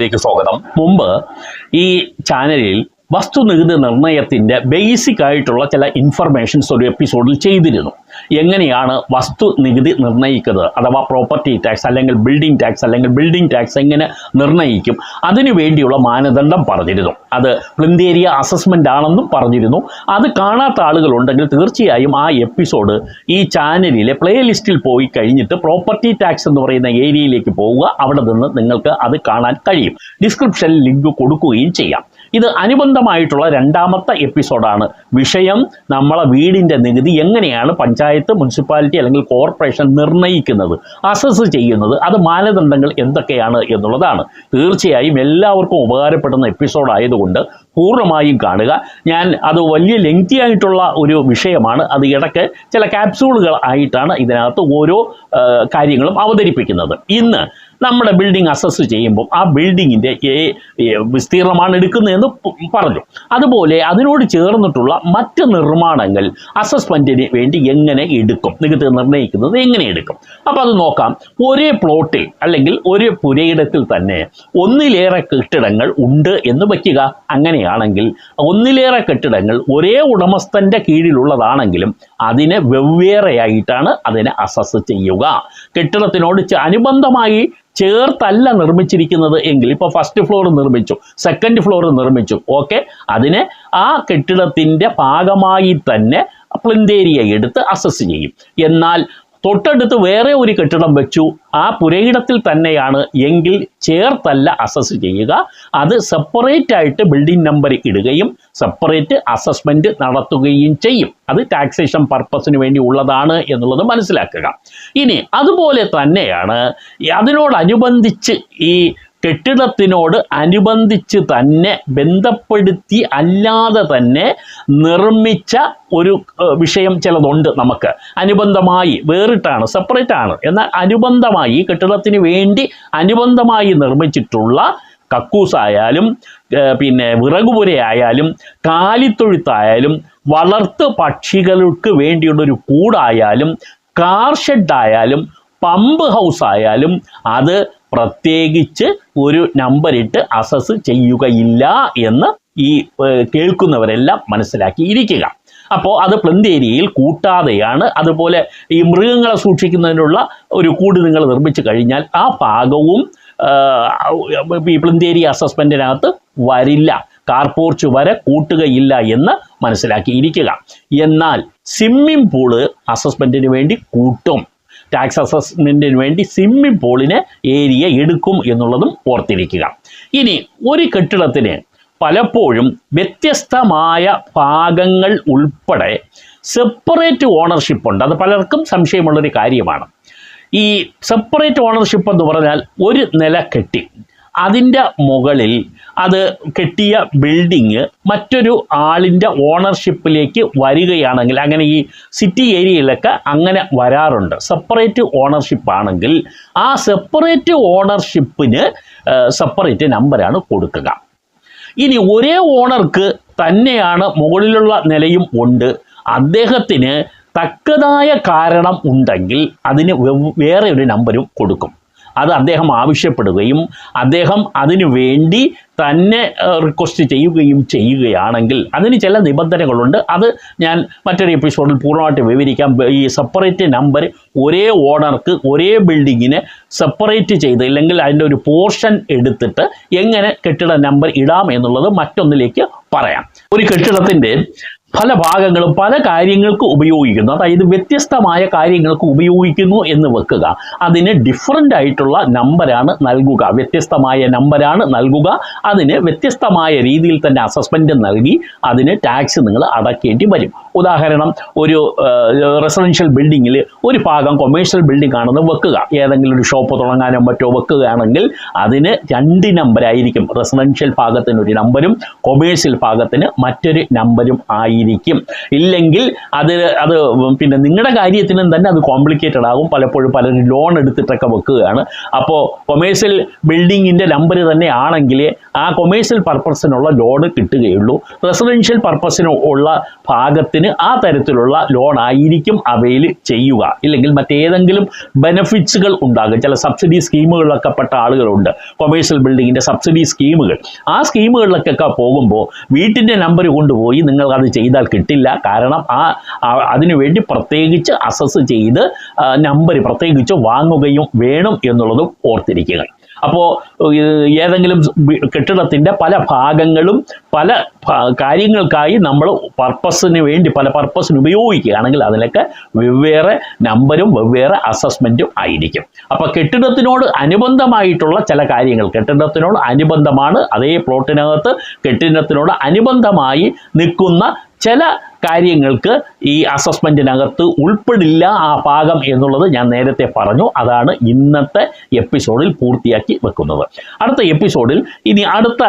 ലേക്ക് സ്വാഗതം. മുമ്പ് ഈ ചാനലിൽ വസ്തുനികുതി നിർണയത്തിന്റെ ബേസിക് ആയിട്ടുള്ള ചില ഇൻഫർമേഷൻസ് ഒരു എപ്പിസോഡിൽ ചെയ്തിരുന്നു. എങ്ങനെയാണ് വസ്തു നികുതി നിർണയിക്കുന്നത് അഥവാ പ്രോപ്പർട്ടി ടാക്സ് അല്ലെങ്കിൽ ബിൽഡിംഗ് ടാക്സ് അല്ലെങ്കിൽ ബിൽഡിംഗ് ടാക്സ് എങ്ങനെ നിർണയിക്കും അതിനു വേണ്ടിയുള്ള മാനദണ്ഡം പറഞ്ഞിരുന്നു. അത് പ്ലിന്തേരിയ അസസ്മെന്റ് ആണെന്നും പറഞ്ഞിരുന്നു. അത് കാണാത്ത ആളുകളുണ്ടെങ്കിൽ തീർച്ചയായും ആ എപ്പിസോഡ് ഈ ചാനലിലെ പ്ലേലിസ്റ്റിൽ പോയി കഴിഞ്ഞിട്ട് പ്രോപ്പർട്ടി ടാക്സ് എന്ന് പറയുന്ന ഏരിയയിലേക്ക് പോവുക. അവിടെ നിന്ന് നിങ്ങൾക്ക് അത് കാണാൻ കഴിയും. ഡിസ്ക്രിപ്ഷനിൽ ലിങ്ക് കൊടുക്കുകയും ചെയ്യാം. ഇത് അനുബന്ധമായിട്ടുള്ള രണ്ടാമത്തെ എപ്പിസോഡാണ്. വിഷയം നമ്മളെ വീടിന്റെ നികുതി എങ്ങനെയാണ് പഞ്ചായത്ത് മുനിസിപ്പാലിറ്റി അല്ലെങ്കിൽ കോർപ്പറേഷൻ നിർണയിക്കുന്നത് അസസ് ചെയ്യുന്നത് അത് മാനദണ്ഡങ്ങൾ എന്തൊക്കെയാണ് എന്നുള്ളതാണ്. തീർച്ചയായും എല്ലാവർക്കും ഉപകാരപ്പെടുന്ന എപ്പിസോഡ് ആയതുകൊണ്ട് പൂർണമായും കാണുക. ഞാൻ അത് വലിയ ലെങ്തി ആയിട്ടുള്ള ഒരു വിഷയമാണ്. അത് ഇടയ്ക്ക് ചില ക്യാപ്സൂളുകൾ ആയിട്ടാണ് ഇതിനകത്ത് ഓരോ കാര്യങ്ങളും അവതരിപ്പിക്കുന്നത്. ഇന്ന് നമ്മുടെ ബിൽഡിംഗ് അസസ് ചെയ്യുമ്പോൾ ആ ബിൽഡിങ്ങിന്റെ വിസ്തീർണമാണ് എടുക്കുന്നതെന്ന് പറഞ്ഞു. അതുപോലെ അതിനോട് ചേർന്നിട്ടുള്ള മറ്റ് നിർമ്മാണങ്ങൾ അസസ്മെന്റിന് വേണ്ടി എങ്ങനെ എടുക്കും? നികുതി നിർണയിക്കുന്നത് എങ്ങനെ എടുക്കും? അപ്പോൾ അത് നോക്കാം. ഒരേ പ്ലോട്ടിൽ അല്ലെങ്കിൽ ഒരേ പുരയിടത്തിൽ തന്നെ ഒന്നിലേറെ കെട്ടിടങ്ങൾ ഉണ്ട് എന്ന് വയ്ക്കുക. അങ്ങനെയാണെങ്കിൽ ഒന്നിലേറെ കെട്ടിടങ്ങൾ ഒരേ ഉടമസ്ഥന്റെ കീഴിലുള്ളതാണെങ്കിലും അതിനെ വെവ്വേറെയായിട്ടാണ് അതിനെ അസസ് ചെയ്യുക. കെട്ടിടത്തിനോട് അനുബന്ധമായി ചേർത്തല്ല നിർമ്മിച്ചിരിക്കുന്നത് എങ്കിൽ ഇപ്പോൾ ഫസ്റ്റ് ഫ്ലോർ നിർമ്മിച്ചു സെക്കൻഡ് ഫ്ലോർ നിർമ്മിച്ചു ഓക്കെ അതിനെ ആ കെട്ടിടത്തിന്റെ ഭാഗമായി തന്നെ പ്ലിന്തേരിയ എടുത്ത് അസസ് ചെയ്യും. എന്നാൽ തൊട്ടടുത്ത് വേറെ ഒരു കെട്ടിടം വെച്ചു ആ പുരയിടത്തിൽ തന്നെയാണ് എങ്കിൽ ചേർത്തല്ല അസസ് ചെയ്യുക. അത് സെപ്പറേറ്റ് ആയിട്ട് ബിൽഡിംഗ് നമ്പർ ഇടുകയും സെപ്പറേറ്റ് അസസ്മെന്റ് നടത്തുകയും ചെയ്യും. അത് ടാക്സേഷൻ പർപ്പസിന് വേണ്ടി ഉള്ളതാണ് എന്നുള്ളത് മനസ്സിലാക്കുക. ഇനി അതുപോലെ തന്നെയാണ് അതിനോടനുബന്ധിച്ച് ഈ കെട്ടിടത്തിനോട് അനുബന്ധിച്ച് തന്നെ ബന്ധപ്പെടുത്തി അല്ലാതെ തന്നെ നിർമ്മിച്ച ഒരു വിഷയം ചിലതുണ്ട് നമുക്ക്. അനുബന്ധമായി വേറിട്ടാണ് സെപ്പറേറ്റ് ആണ്. എന്നാൽ അനുബന്ധമായി കെട്ടിടത്തിന് വേണ്ടി അനുബന്ധമായി നിർമ്മിച്ചിട്ടുള്ള കക്കൂസായാലും പിന്നെ വിറകുപുരയായാലും കാലിത്തൊഴുത്തായാലും വളർത്ത് പക്ഷികൾക്ക് വേണ്ടിയുള്ളൊരു കൂടായാലും കാർ ഷെഡായാലും പമ്പ് ഹൗസ് ആയാലും അത് പ്രത്യേകിച്ച് ഒരു നമ്പറിട്ട് അസസ് ചെയ്യുകയില്ല എന്ന് ഈ കേൾക്കുന്നവരെല്ലാം മനസ്സിലാക്കിയിരിക്കുക. അപ്പോൾ അത് പ്ലന്തേരിയയിൽ കൂട്ടാതെയാണ് അതുപോലെ ഈ മൃഗങ്ങളെ സൂക്ഷിക്കുന്നതിനുള്ള ഒരു കൂട് നിങ്ങൾ നിർമ്മിച്ചു കഴിഞ്ഞാൽ ആ ഭാഗവും ഏരിയ അസസ്മെന്റിനകത്ത് വരില്ല. കാർപോർച്ച് വരെ കൂട്ടുകയില്ല എന്ന് മനസ്സിലാക്കിയിരിക്കുക. എന്നാൽ സ്വിമ്മിംഗ് പൂൾ അസസ്മെന്റിന് വേണ്ടി കൂട്ടും. ടാക്സ് അസസ്മെന്റിന് വേണ്ടി സ്വിമ്മിംഗ് പൂളിന് ഏരിയ എടുക്കും എന്നുള്ളതും ഓർത്തിരിക്കുക. ഇനി ഒരു കെട്ടിടത്തിന് പലപ്പോഴും വ്യത്യസ്തമായ ഭാഗങ്ങൾ ഉൾപ്പെടെ സെപ്പറേറ്റ് ഓണർഷിപ്പ് ഉണ്ട്. അത് പലർക്കും സംശയമുള്ളൊരു കാര്യമാണ്. ഈ സെപ്പറേറ്റ് ഓണർഷിപ്പ് എന്ന് പറഞ്ഞാൽ ഒരു നില കെട്ടി. അതിന്റെ മുകളിൽ അത് കെട്ടിയ ബിൽഡിങ് മറ്റൊരു ആളിന്റെ ഓണർഷിപ്പിലേക്ക് വരികയാണെങ്കിൽ അങ്ങനെ ഈ സിറ്റി ഏരിയയിലൊക്കെ അങ്ങനെ വരാറുണ്ട്. സെപ്പറേറ്റ് ഓണർഷിപ്പ് ആണെങ്കിൽ ആ സെപ്പറേറ്റ് ഓണർഷിപ്പിന് സെപ്പറേറ്റ് നമ്പറാണ് കൊടുക്കുക. ഇനി ഒരേ ഓണർക്ക് തന്നെയാണ് മുകളിലുള്ള നിലയും ഉണ്ട്. അദ്ദേഹത്തിന് തക്കതായ കാരണം ഉണ്ടെങ്കിൽ അതിന് വേറെ ഒരു നമ്പരും കൊടുക്കും. അത് അദ്ദേഹം ആവശ്യപ്പെടുകയും അദ്ദേഹം അതിനു വേണ്ടി തന്നെ റിക്വസ്റ്റ് ചെയ്യുകയും ചെയ്യുകയാണെങ്കിൽ അതിന് ചില നിബന്ധനകളുണ്ട്. അത് ഞാൻ മറ്റൊരു എപ്പിസോഡിൽ പൂർണമായിട്ട് വിവരിക്കാം. ഈ സെപ്പറേറ്റ് നമ്പർ ഒരേ ഓണർക്ക് ഒരേ ബിൽഡിങ്ങിന് സെപ്പറേറ്റ് ചെയ്ത് ഇല്ലെങ്കിൽ അതിന്റെ ഒരു പോർഷൻ എടുത്തിട്ട് എങ്ങനെ കെട്ടിട നമ്പർ ഇടാം എന്നുള്ളത് മറ്റൊന്നിലേക്ക് പറയാം. ഒരു കെട്ടിടത്തിന്റെ പല ഭാഗങ്ങളും പല കാര്യങ്ങൾക്ക് ഉപയോഗിക്കുന്നു. അതായത് വ്യത്യസ്തമായ കാര്യങ്ങൾക്ക് ഉപയോഗിക്കുന്നു എന്ന് വെക്കുക. അതിന് ഡിഫറന്റ് ആയിട്ടുള്ള നമ്പരാണ് നൽകുക. വ്യത്യസ്തമായ നമ്പറാണ് നൽകുക. അതിന് വ്യത്യസ്തമായ രീതിയിൽ തന്നെ അസസ്മെന്റ് നൽകി അതിന് ടാക്സ് നിങ്ങൾ അടക്കേണ്ടി വരും. ഉദാഹരണം ഒരു റെസിഡൻഷ്യൽ ബിൽഡിങ്ങിൽ ഒരു ഭാഗം കൊമേഴ്ഷ്യൽ ബിൽഡിംഗ് ആണെന്ന് വെക്കുക. ഏതെങ്കിലും ഒരു ഷോപ്പ് തുടങ്ങാനോ മറ്റോ വെക്കുകയാണെങ്കിൽ അതിന് രണ്ട് നമ്പരായിരിക്കും റെസിഡൻഷ്യൽ ഭാഗത്തിന് ഒരു നമ്പരും കൊമേഴ്ഷ്യൽ ഭാഗത്തിന് മറ്റൊരു നമ്പരും ആയിരിക്കും. ആയിരിക്കും ഇല്ലെങ്കിൽ അത് അത് പിന്നെ നിങ്ങളുടെ കാര്യത്തിനും തന്നെ അത് കോംപ്ലിക്കേറ്റഡ് ആകും. പലപ്പോഴും പലരും ലോൺ എടുത്തിട്ടൊക്കെ വെക്കുകയാണ്. അപ്പോൾ കൊമേഴ്സ്യൽ ബിൽഡിങ്ങിന്റെ നമ്പർ തന്നെ ആണെങ്കിൽ ആ കൊമേഴ്സ്യൽ പർപ്പസിനുള്ള ലോൺ കിട്ടുകയുള്ളൂ. റെസിഡൻഷ്യൽ പർപ്പസിന് ഉള്ള ഭാഗത്തിന് ആ തരത്തിലുള്ള ലോൺ ആയിരിക്കും അവയിൽ ചെയ്യുക. ഇല്ലെങ്കിൽ മറ്റേതെങ്കിലും ബെനഫിറ്റ്സുകൾ ഉണ്ടാകും. ചില സബ്സിഡി സ്കീമുകളിലൊക്കെ പെട്ട ആളുകളുണ്ട്. കൊമേഴ്സ്യൽ ബിൽഡിങ്ങിന്റെ സബ്സിഡി സ്കീമുകൾ ആ സ്കീമുകളിലൊക്കെ പോകുമ്പോൾ വീട്ടിന്റെ നമ്പർ കൊണ്ടുപോയി നിങ്ങൾ അത് ചെയ്താൽ കിട്ടില്ല. കാരണം ആ അതിനുവേണ്ടി പ്രത്യേകിച്ച് അസസ് ചെയ്ത് നമ്പർ പ്രത്യേകിച്ച് വാങ്ങുകയും വേണം എന്നുള്ളതും ഓർത്തിരിക്കുക. അപ്പോൾ ഏതെങ്കിലും കെട്ടിടത്തിന്റെ പല ഭാഗങ്ങളും പല കാര്യങ്ങൾക്കായി നമ്മൾ പർപ്പസിന് വേണ്ടി പല പർപ്പസിന് ഉപയോഗിക്കുകയാണെങ്കിൽ അതിലൊക്കെ വെവ്വേറെ നമ്പരും വെവ്വേറെ അസസ്മെന്റും ആയിരിക്കും. അപ്പോൾ കെട്ടിടത്തിനോട് അനുബന്ധമായിട്ടുള്ള ചില കാര്യങ്ങൾ കെട്ടിടത്തിനോട് അനുബന്ധമാണ് അതേ പ്ലോട്ടിനകത്ത് കെട്ടിടത്തിനോട് അനുബന്ധമായി നിൽക്കുന്ന ചില കാര്യങ്ങൾക്ക് ഈ അസസ്മെന്റിനകത്ത് ഉൾപ്പെടില്ല ആ ഭാഗം എന്നുള്ളത് ഞാൻ നേരത്തെ പറഞ്ഞു. അതാണ് ഇന്നത്തെ എപ്പിസോഡിൽ പൂർത്തിയാക്കി വെക്കുന്നത്. അടുത്ത എപ്പിസോഡിൽ ഇനി അടുത്ത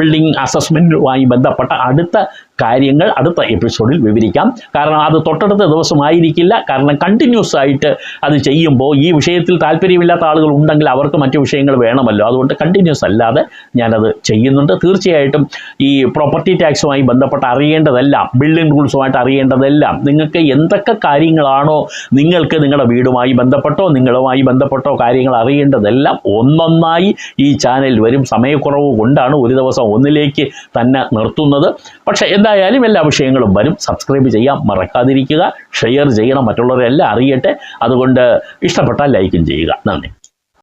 ബിൽഡിംഗ് അസസ്മെന്റുമായി ബന്ധപ്പെട്ട അടുത്ത കാര്യങ്ങൾ അടുത്ത എപ്പിസോഡിൽ വിവരിക്കാം. കാരണം അത് തൊട്ടടുത്ത ദിവസമായിരിക്കില്ല കാരണം കണ്ടിന്യൂസ് ആയിട്ട് അത് ചെയ്യുമ്പോൾ ഈ വിഷയത്തിൽ താല്പര്യമില്ലാത്ത ആളുകൾ ഉണ്ടെങ്കിൽ അവർക്ക് മറ്റു വിഷയങ്ങൾ വേണമല്ലോ. അതുകൊണ്ട് കണ്ടിന്യൂസ് അല്ലാതെ ഞാനത് ചെയ്യുന്നുണ്ട്. തീർച്ചയായിട്ടും ഈ പ്രോപ്പർട്ടി ടാക്സുമായി ബന്ധപ്പെട്ട് അറിയേണ്ടതെല്ലാം ബിൽഡിംഗ് റൂൾസുമായിട്ട് അറിയേണ്ടതെല്ലാം നിങ്ങൾക്ക് എന്തൊക്കെ കാര്യങ്ങളാണോ നിങ്ങൾക്ക് നിങ്ങളുടെ വീടുമായി ബന്ധപ്പെട്ടോ നിങ്ങളുമായി ബന്ധപ്പെട്ടോ കാര്യങ്ങൾ അറിയേണ്ടതെല്ലാം ഒന്നൊന്നായി ഈ ചാനൽ വരും. സമയക്കുറവ് കൊണ്ടാണ് ഒരു ദിവസം ഒന്നിലേക്ക് തന്നെ നിർത്തുന്നത്. പക്ഷേ എന്തായാലും എല്ലാ വിഷയങ്ങളും വരും. സബ്സ്ക്രൈബ് ചെയ്യാം മറക്കാതിരിക്കുക. ഷെയർ ചെയ്യണം. മറ്റുള്ളവരെല്ലാം അറിയട്ടെ. അതുകൊണ്ട് ഇഷ്ടപ്പെട്ടാൽ ലൈക്കും ചെയ്യുക. നന്ദി.